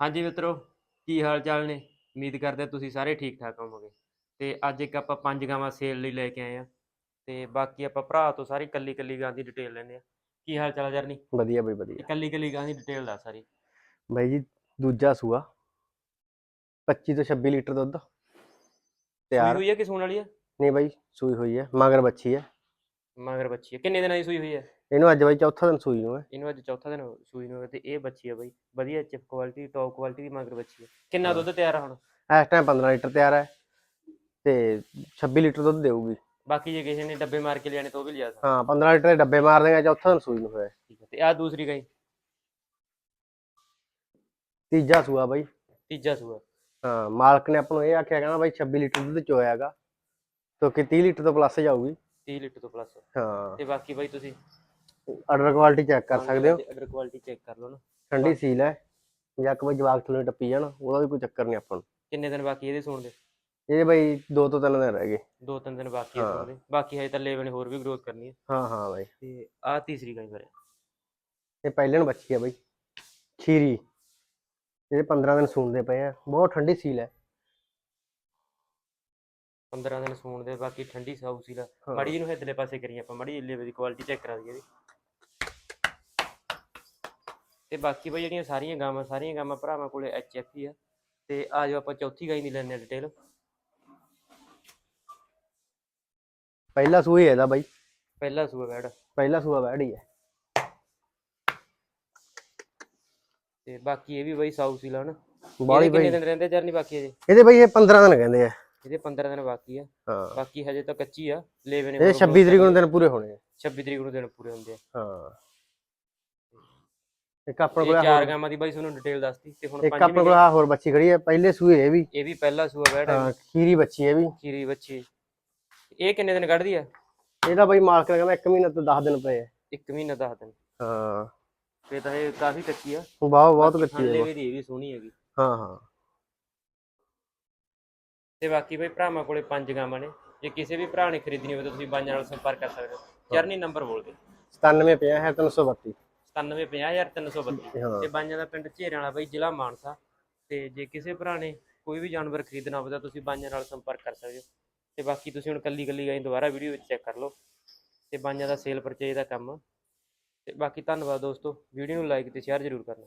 ਹਾਂਜੀ ਮਿੱਤਰੋ ਕੀ ਹਾਲ ਚਾਲ ਨੇ? ਉਮੀਦ ਕਰਦੇ ਹਾਂ ਤੁਸੀਂ ਸਾਰੇ ਠੀਕ ਠਾਕ ਹੋਵੋਗੇ। ਤੇ ਅੱਜ ਇੱਕ ਆਪਾਂ ਪੰਜ ਗਾਵਾਂ ਸੇਲ ਲਈ ਲੈ ਕੇ ਆਏ ਆ ਤੇ ਬਾਕੀ ਆਪਾਂ ਭਰਾ ਤੋਂ ਸਾਰੀ ਕੱਲੀ ਕੱਲੀ ਗਾਂ ਦੀ ਡਿਟੇਲ ਲੈਣੇ ਆ ਕੀ ਹਾਲ ਚਾਲ ਆ ਜਰਨੀ? ਵਧੀਆ ਬਈ ਵਧੀਆ। ਕੱਲੀ ਕੱਲੀ ਗਾਂ ਦੀ ਡਿਟੇਲ ਦੱਸ ਸਾਰੀ। ਬਾਈ ਜੀ ਦੂਜਾ ਸੂਆ। 25 ਤੋਂ 26 ਲੀਟਰ ਦੁੱਧ। ਸੂਈ ਤਿਆਰ। ਹੋਈ ਹੈ ਕਿ ਸੂਣ ਵਾਲੀ ਹੈ ਨਹੀਂ ਬਾਈ ਸੂਈ ਹੋਈ ਹੈ ਮਗਰ ਬੱਚੀ ਹੈ ਮਗਰ ਬੱਚੀ ਹੈ ਕਿੰਨੇ ਦਿਨਾਂ ਦੀ ਸੂਈ ਹੋਈ ਹੈ ਇਹਨੂੰ ਅੱਜ ਬਾਈ ਚੌਥਾ ਦਿਨ ਸੂਈ ਨੂੰ ਹੈ। ਇਹਨੂੰ ਅੱਜ ਚੌਥਾ ਦਿਨ ਹੋ- ਸੂਈ ਨੂੰ ਹੋਇਆ ਤੇ ਇਹ ਬੱਚੀ ਹੈ ਬਈ। ਵਧੀਆ ਚਿਪ ਕੁਆਲਿਟੀ ਟੌਪ ਕੁਆਲਿਟੀ ਦੀ ਮਗਰ ਬੱਚੀ ਹੈ। ਕਿੰਨਾ ਦੁੱਧ ਤਿਆਰ ਆ ਹੁਣ? ਇਸ ਟਾਈਮ 15 ਲੀਟਰ ਤਿਆਰ ਹੈ ਤੇ 26 ਲੀਟਰ ਦੁੱਧ ਦੇਊਗੀ। ਬਾਕੀ ਜੇ ਕਿਸੇ ਨੇ ਡੱਬੇ ਮਾਰ ਕੇ ਲਿਆਣੇ ਤਾਂ ਉਹ ਵੀ ਲਿਆ ਸਕਦਾ। ਹਾਂ 15 ਲੀਟਰ ਦੇ ਡੱਬੇ ਮਾਰ ਦੇਗਾ ਚੌਥਾ ਦਿਨ ਸੂਈ ਨੂੰ ਹੋਇਆ। ਠੀਕ ਹੈ ਤੇ ਆ ਦੂਸਰੀ ਗਾਈ। ਤੀਜਾ ਸੂਆ ਬਾਈ। ਤੀਜਾ ਸੂਆ। ਹਾਂ ਮਾਲਕ ਨੇ ਆਪਾਂ ਨੂੰ ਇਹ ਆਖਿਆ ਕਹਿੰਦਾ ਬਾਈ 26 ਲੀਟਰ ਦੁੱਧ ਚੋਇਆ ਹੈਗਾ। ਕਿਉਂਕਿ 30 ਲੀਟਰ ਤੋਂ ਪਲੱਸ ਜਾਊਗੀ। 30 ਲੀਟਰ ਤੋਂ ਪਲੱਸ ਹਾਂ। ਤੇ ਬਾਕੀ ਬਾਈ ਤੁਸੀਂ? ਆਰਡਰ ਕੁਆਲਿਟੀ ਚੈੱਕ ਕਰ ਸਕਦੇ ਹੋ। ਅਗਰ ਕੁਆਲਿਟੀ ਚੈੱਕ ਕਰ ਲਓ ਨਾ। ਠੰਡੀ ਸੀਲ ਹੈ। ਜਾਂ ਕੋਈ ਜਵਾਕ ਥੱਲੇ ਟੱਪੀ ਜਾਣ ਉਹਦਾ ਵੀ ਕੋਈ ਚੱਕਰ ਨਹੀਂ ਆਪਾਂ ਨੂੰ। ਕਿੰਨੇ ਦਿਨ ਬਾਕੀ ਇਹਦੇ ਸੂਣ ਦੇ? ਇਹਦੇ ਬਾਈ ਦੋ ਤੋਂ ਤਿੰਨ ਦਿਨ ਰਹਿ ਗਏ। ਦੋ ਤਿੰਨ ਦਿਨ ਬਾਕੀ ਹੈ ਹਾਂ। ਸੂਣ ਦੇ। ਬਾਕੀ ਹਜੇ ਤਾਂ ਲੇਵਲ ਨੇ ਹੋਰ ਵੀ ਗਰੋਥ ਕਰਨੀ ਹੈ। ਹਾਂ ਹਾਂ ਬਾਈ। ਤੇ ਆਹ ਤੀਸਰੀ ਗਾਈ ਫਿਰ। ਇਹ ਪਹਿਲੇ ਨੂੰ ਬੱਚੀ ਆ ਬਾਈ। ਖੀਰੀ ਇਹਦੇ 15 ਦਿਨ ਸੂਣਦੇ ਪਏ ਆ। ਬਹੁਤ ਠੰਡੀ ਸੀਲ ਹੈ। 15 ਦਿਨ ਸੂਣ ਦੇ ਬਾਕੀ ਠੰਡੀ ਸਾਊ ਸੀ ਲਾ ਹਾਂ। ਮੜੀ ਨੂੰ ਇਧਰਲੇ ਪਾਸੇ ਕਰੀਏ ਆਪਾਂ। ਮੜੀ ਲੇਵਲ ਦੀ ਕੁਆਲਿਟੀ ਚੈੱਕ ਕਰਾ ਦਈਏ ਤੇ ਬਾਕੀ ਬਈ ਜਿਹੜੀਆਂ ਸਾਰੀਆਂ ਗਾਵਾਂ ਸਾਰੀਆਂ ਗਾਵਾਂ ਭਰਾਵਾਂ ਕੋਲੇ ਐਚਐਫ ਹੀ ਆ। ਤੇ ਆ ਜਾਓ ਆਪਾਂ ਚੌਥੀ ਗਾਈ ਦੀ ਲੈਣੇ ਡਿਟੇਲ ਪਹਿਲਾ ਸੂਈ ਇਹਦਾ ਬਾਈ। ਪਹਿਲਾ ਸੂਆ ਬੈੜ ਪਹਿਲਾ ਸੂਆ ਵੈੜੀ ਹੈ ਤੇ ਬਾਕੀ ਇਹ ਵੀ ਬਈ ਸਾਊ ਸੀ ਲਾ ਹਨਾ। ਬਾਲੀ ਕਿੰਨੇ ਦਿਨ ਰਹਿੰਦੇ ਜਰਨੀ ਬਾਕੀ ਇਹਦੇ? ਇਹਦੇ ਬਾਈ ਇਹ 15 ਦਿਨ ਕਹਿੰਦੇ ਆ। ਇਹਦੇ 15 ਦਿਨ ਬਾਕੀ ਆ। ਹਾਂ। ਬਾਕੀ ਹਜੇ ਤਾਂ ਕੱਚੀ ਆ। ਲੇਵੇ ਨੇ ਇਹ 26 ਤਰੀਕ ਨੂੰ ਦਿਨ ਪੂਰੇ ਹੋਣੇ ਆ। 26 ਤਰੀਕ ਨੂੰ ਦਿਨ ਪੂਰੇ ਹੁੰਦੇ ਆ। ਹਾਂ। ਇੱਕ ਆਪਣੇ ਇਹ ਕੋਲ ਚਾਰ ਗਾਵਾਂ ਦੀ ਬਾਈ ਤੁਹਾਨੂੰ ਡਿਟੇਲ ਦੱਸਤੀ ਤੇ ਹੁਣ ਇੱਕ ਆਪਣੇ ਕੋਲ ਆਹ ਹੋਰ ਬੱਚੀ ਖੜੀ ਹੈ ਪਹਿਲੇ ਸੂਏ ਇਹ ਵੀ। ਇਹ ਵੀ ਪਹਿਲਾ ਸੂਆ ਬੈੜ ਹੈ। ਹਾਂ ਖੀਰੀ ਬੱਚੀ ਹੈ ਵੀ। ਖੀਰੀ ਬੱਚੀ। ਇਹ ਕਿੰਨੇ ਦਿਨ ਕੱਢਦੀ ਆ? ਇਹਦਾ ਬਾਈ ਮਾਲਕ ਨੇ ਕਹਿੰਦਾ 1 ਮਹੀਨਾ ਤੋਂ 10 ਦਿਨ ਪਏ ਆ। ਇੱਕ ਮਹੀਨਾ 10 ਦਿਨ। ਹਾਂ। ਫੇ ਤਾਂ ਇਹ ਕਾਫੀ ਕੱਚੀ ਆ। ਬਹੁਤ ਬਹੁਤ ਕੱਚੀ ਹੈ ਦੀ ਇਹ ਵੀ ਸੋਹਣੀ ਹੈਗੀ। ਹਾਂ ਹਾਂ। ਤੇ ਬਾਕੀ ਬਈ ਭਰਾਵਾਂ ਕੋਲੇ ਪੰਜ ਗਾਵਾਂ ਨੇ। ਜੇ ਕਿਸੇ ਵੀ ਭਰਾ ਨੇ ਖਰੀਦਣੀ ਹੋਵੇ ਤਾਂ ਤੁਸੀਂ ਬਾਈਆਂ ਨਾਲ ਸੰਪਰਕ ਕਰ ਸਕਦੇ ਹੋ। ਚਰਨੀ ਨੰਬਰ ਬੋਲ ਦਿਓ। 97 ਪਿਆ ਹੈ 332 9750332 ਹਾਂ ਤੇ ਬਾਈਆਂ ਦਾ ਪਿੰਡ ਝੇਰਿਆਂ ਵਾਲਾ ਬਈ ਜ਼ਿਲ੍ਹਾ ਮਾਨਸਾ। ਤੇ ਜੇ ਕਿਸੇ ਭਰਾ ਨੇ ਕੋਈ ਵੀ ਜਾਨਵਰ ਖਰੀਦਣਾ ਹੋਵੇ ਤਾਂ ਤੁਸੀਂ ਬਾਈਆਂ ਨਾਲ ਸੰਪਰਕ ਕਰ ਸਕਦੇ ਹੋ। ਤੇ ਬਾਕੀ ਤੁਸੀਂ ਹੁਣ ਕੱਲੀ ਕੱਲੀ ਗਾਈ ਦੁਬਾਰਾ ਵੀਡੀਓ ਵਿੱਚ ਚੈੱਕ ਕਰ ਲਓ। ਤੇ ਬਾਈਆਂ ਦਾ ਸੇਲ ਪਰਚੇਜ ਦਾ ਕੰਮ। ਤੇ ਬਾਕੀ ਧੰਨਵਾਦ ਦੋਸਤੋ। ਵੀਡੀਓ ਨੂੰ ਲਾਈਕ ਤੇ ਸ਼ੇਅਰ ਜ਼ਰੂਰ ਕਰਨਾ।